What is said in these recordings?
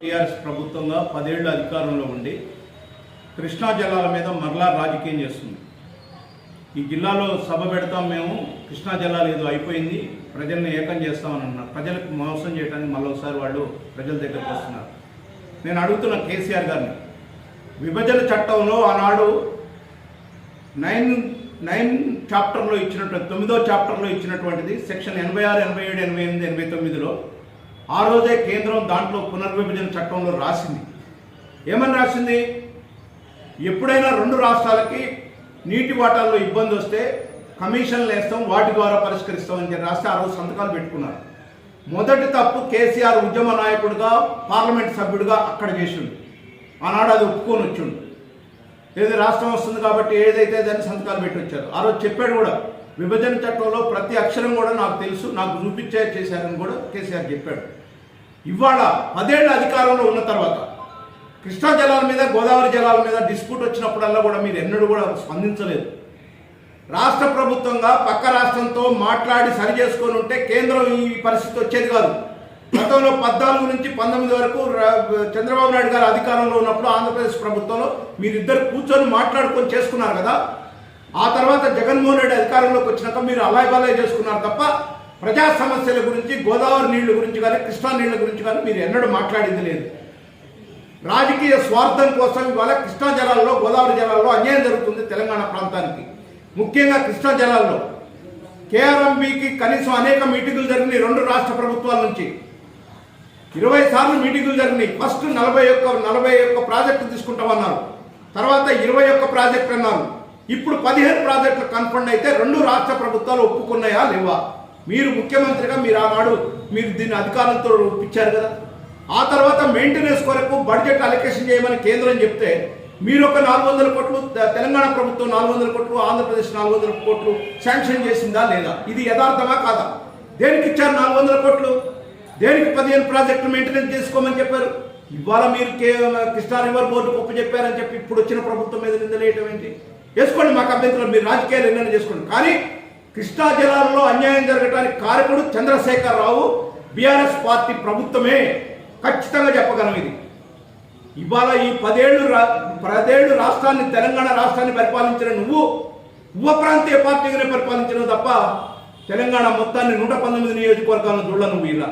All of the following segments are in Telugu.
టీఆర్ఎస్ ప్రభుత్వంగా పదేళ్ళు అధికారంలో ఉండి కృష్ణా జలాల మీద మరలా రాజకీయం చేస్తుంది. ఈ జిల్లాలో సభ పెడతాం మేము కృష్ణా జలాలు ఏదో అయిపోయింది ప్రజల్ని ఏకం చేస్తామని అన్నారు. ప్రజలకు మోసం చేయడానికి మళ్ళీసారి వాళ్ళు ప్రజల దగ్గరికి వస్తున్నారు. నేను అడుగుతున్న కేసీఆర్ గారిని విభజన చట్టంలో ఆనాడు నైన్ నైన్ చాప్టర్లో ఇచ్చినటువంటి తొమ్మిదో చాప్టర్లో ఇచ్చినటువంటిది సెక్షన్ ఎనభై ఆరు ఎనభై ఏడు ఎనభై ఎనిమిది ఎనభై తొమ్మిదిలో ఆ రోజే కేంద్రం దాంట్లో పునర్విభజన చట్టంలో రాసింది. ఏమని రాసింది? ఎప్పుడైనా రెండు రాష్ట్రాలకి నీటి వాటాల్లో ఇబ్బంది వస్తే కమిషన్లు వేస్తాం వాటి ద్వారా పరిష్కరిస్తామని చెప్పి రాస్తే ఆ రోజు సంతకాలు పెట్టుకున్నారు. మొదటి తప్పు కేసీఆర్ ఉద్యమ నాయకుడిగా పార్లమెంట్ సభ్యుడిగా అక్కడ చేసిండు. ఆనాడు అది ఒప్పుకొని వచ్చిండు. ఏది రాష్ట్రం వస్తుంది కాబట్టి ఏదైతే దాన్ని సంతకాలు పెట్టి వచ్చారు ఆ రోజు చెప్పాడు కూడా విభజన చట్టంలో ప్రతి అక్షరం కూడా నాకు తెలుసు నాకు చూపించే చేశారని కూడా కేసీఆర్ చెప్పాడు. ఇవాళ పదేళ్ళు అధికారంలో ఉన్న తర్వాత కృష్ణా జలాల మీద గోదావరి జలాల మీద డిస్ప్యూట్ వచ్చినప్పుడల్లా కూడా మీరు ఎన్నడూ కూడా స్పందించలేదు. రాష్ట్ర ప్రభుత్వంగా పక్క రాష్ట్రంతో మాట్లాడి సరి చేసుకొని ఉంటే కేంద్రం ఈ పరిస్థితి వచ్చేది కాదు. గతంలో పద్నాలుగు నుంచి పంతొమ్మిది వరకు చంద్రబాబు నాయుడు గారు అధికారంలో ఉన్నప్పుడు ఆంధ్రప్రదేశ్ ప్రభుత్వంలో మీరిద్దరు కూర్చొని మాట్లాడుకొని చేసుకున్నారు కదా. ఆ తర్వాత జగన్మోహన్ రెడ్డి అధికారంలోకి వచ్చినాక మీరు అలాయ్ బలాయ్ చేసుకున్నారు తప్ప ప్రజా సమస్యల గురించి గోదావరి నీళ్ళ గురించి కానీ కృష్ణా నీళ్ళ గురించి కానీ మీరు ఎన్నడూ మాట్లాడింది లేదు. రాజకీయ స్వార్థం కోసం ఇవాళ కృష్ణా జలాల్లో గోదావరి జలాల్లో అన్యాయం జరుగుతుంది తెలంగాణ ప్రాంతానికి. ముఖ్యంగా కృష్ణా జలాల్లో. కేఆర్ఎంబికి కనీసం అనేక మీటింగులు జరిగినాయి రెండు రాష్ట్ర ప్రభుత్వాల నుంచి. ఇరవై సార్లు మీటింగులు జరిగినాయి. ఫస్ట్ నలభై ఒక్క నలభై ఒక్క ప్రాజెక్టు తీసుకుంటామన్నారు. తర్వాత ఇరవై ఒక్క ప్రాజెక్ట్ అన్నారు. ఇప్పుడు పదిహేను ప్రాజెక్టులు కన్ఫర్మ్ అయితే రెండు రాష్ట్ర ప్రభుత్వాలు ఒప్పుకున్నాయా లేవా? మీరు ముఖ్యమంత్రిగా మీరు ఆనాడు మీరు దీన్ని అధికారంతో ఒప్పించారు కదా. ఆ తర్వాత మెయింటెనెన్స్ కొరకు బడ్జెట్ అలొకేషన్ చేయమని కేంద్రం చెప్తే మీరు ఒక నాలుగు వందల కోట్లు తెలంగాణ ప్రభుత్వం నాలుగు వందల కోట్లు ఆంధ్రప్రదేశ్ నాలుగు వందల కోట్లు శాంక్షన్ చేసిందా లేదా? ఇది యథార్థమా కాదా? దేనికి ఇచ్చారు నాలుగు వందల కోట్లు? దేనికి పదిహేను ప్రాజెక్టులు మెయింటెనెన్స్ చేసుకోమని చెప్పారు? ఇవాళ మీరు కృష్ణా రివర్ బోర్డు గొప్ప చెప్పారని చెప్పి ఇప్పుడు వచ్చిన ప్రభుత్వం మీద నిందలేయటం ఏంటి? చేసుకోండి మాకు అభ్యంతరం మీరు రాజకీయాలు ఎన్నైనా చేసుకోండి. కానీ కృష్ణా జలాల్లో అన్యాయం జరగడానికి కారకుడు చంద్రశేఖర్ రావు బీఆర్ఎస్ పార్టీ ప్రభుత్వమే ఖచ్చితంగా చెప్పగలం ఇది. ఇవాళ ఈ పదేళ్ళు రా పదేళ్ళు రాష్ట్రాన్ని తెలంగాణ రాష్ట్రాన్ని పరిపాలించిన నువ్వు ఉప ప్రాంతీయ పార్టీగానే పరిపాలించిన తప్ప తెలంగాణ మొత్తాన్ని నూట పంతొమ్మిది నియోజకవర్గాలను చూడ నువ్వు ఇలా.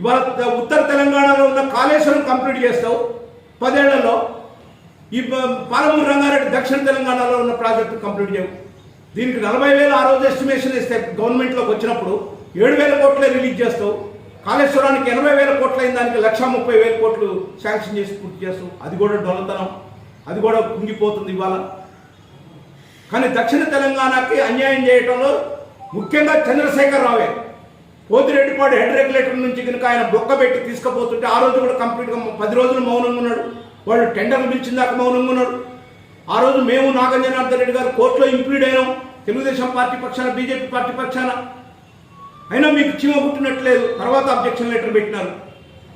ఇవాళ ఉత్తర తెలంగాణలో ఉన్న కాళేశ్వరం కంప్లీట్ చేస్తావు పదేళ్ళలో. ఈ పాలమూరు రంగారెడ్డి దక్షిణ తెలంగాణలో ఉన్న ప్రాజెక్టు కంప్లీట్ చేయవు. దీనికి నలభై వేలు ఆ రోజు ఎస్టిమేషన్ ఇస్తే గవర్నమెంట్లోకి వచ్చినప్పుడు ఏడు వేల కోట్లే రిలీజ్ చేస్తావు. కాళేశ్వరానికి ఎనభై వేల కోట్లు అయిన దానికి లక్ష ముప్పై వేల కోట్లు శాంక్షన్ చేసి పూర్తి చేస్తావు. అది కూడా డొల్లతనం. అది కూడా కుంగిపోతుంది ఇవాళ. కానీ దక్షిణ తెలంగాణకి అన్యాయం చేయటంలో ముఖ్యంగా చంద్రశేఖర్ రావే పోతిరెడ్డిపాడు హెడ్ రెగ్యులేటర్ నుంచి కనుక ఆయన బొక్క పెట్టి తీసుకుపోతుంటే ఆ రోజు కూడా కంప్లీట్గా పది రోజులు మౌనంగా ఉన్నాడు. వాళ్ళు టెండర్లు పిలిచిన దాకా మౌనంగా ఉన్నాడు. ఆ రోజు మేము నాగంజనార్దన్ రెడ్డి గారు కోర్టులో ఇంప్లీడ్ అయినాం. తెలుగుదేశం పార్టీ పక్షాన బీజేపీ పార్టీ పక్షాన. అయినా మీకు చీమ పుట్టినట్లేదు తర్వాత అబ్జెక్షన్ లెటర్ పెట్టినారు.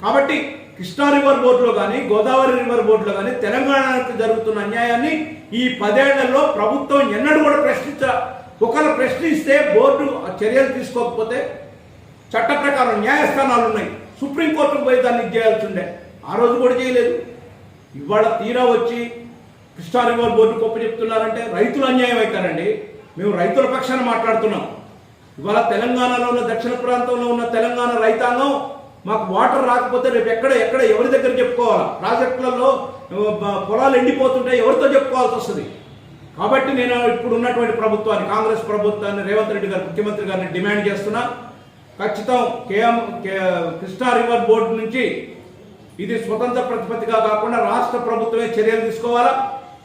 కాబట్టి కృష్ణా రివర్ బోర్డులో కానీ గోదావరి రివర్ బోర్డులో కానీ తెలంగాణకు జరుగుతున్న అన్యాయాన్ని ఈ పదేళ్ళలో ప్రభుత్వం ఎన్నడూ కూడా ప్రశ్నించ ఒకరు ప్రశ్నిస్తే బోర్డు ఆ చర్యలు తీసుకోకపోతే చట్ట ప్రకారం న్యాయస్థానాలు ఉన్నాయి. సుప్రీంకోర్టుకు పోయి దాన్ని చేయాల్సి ఉండే ఆ రోజు కూడా చేయలేదు. ఇవాళ తీరా వచ్చి కృష్ణా రివర్ బోర్డు గొప్ప చెప్తున్నారంటే రైతులు అన్యాయం అవుతారండి. మేము రైతుల పక్షాన మాట్లాడుతున్నాం. ఇవాళ తెలంగాణలో ఉన్న దక్షిణ ప్రాంతంలో ఉన్న తెలంగాణ రైతాంగం మాకు వాటర్ రాకపోతే రేపు ఎక్కడ ఎక్కడ ఎవరి దగ్గర చెప్పుకోవాలా? ప్రాజెక్టులలో పొలాలు ఎండిపోతుంటే ఎవరితో చెప్పుకోవాల్సి వస్తుంది? కాబట్టి నేను ఇప్పుడు ఉన్నటువంటి ప్రభుత్వాన్ని కాంగ్రెస్ ప్రభుత్వాన్ని రేవంత్ రెడ్డి గారు ముఖ్యమంత్రి గారిని డిమాండ్ చేస్తున్నా. ఖచ్చితం KM K Krishna river board నుంచి ఇది స్వతంత్ర ప్రతిపత్తిగా కాకుండా రాష్ట్ర ప్రభుత్వమే చర్యలు తీసుకోవాలా?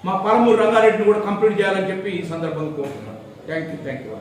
మా పలమూరు రంగారెడ్డిని కూడా కంప్లీట్ చేయాలని చెప్పి ఈ సందర్భంగా కోరుతున్నాను థ్యాంక్ యూ థ్యాంక్ యూ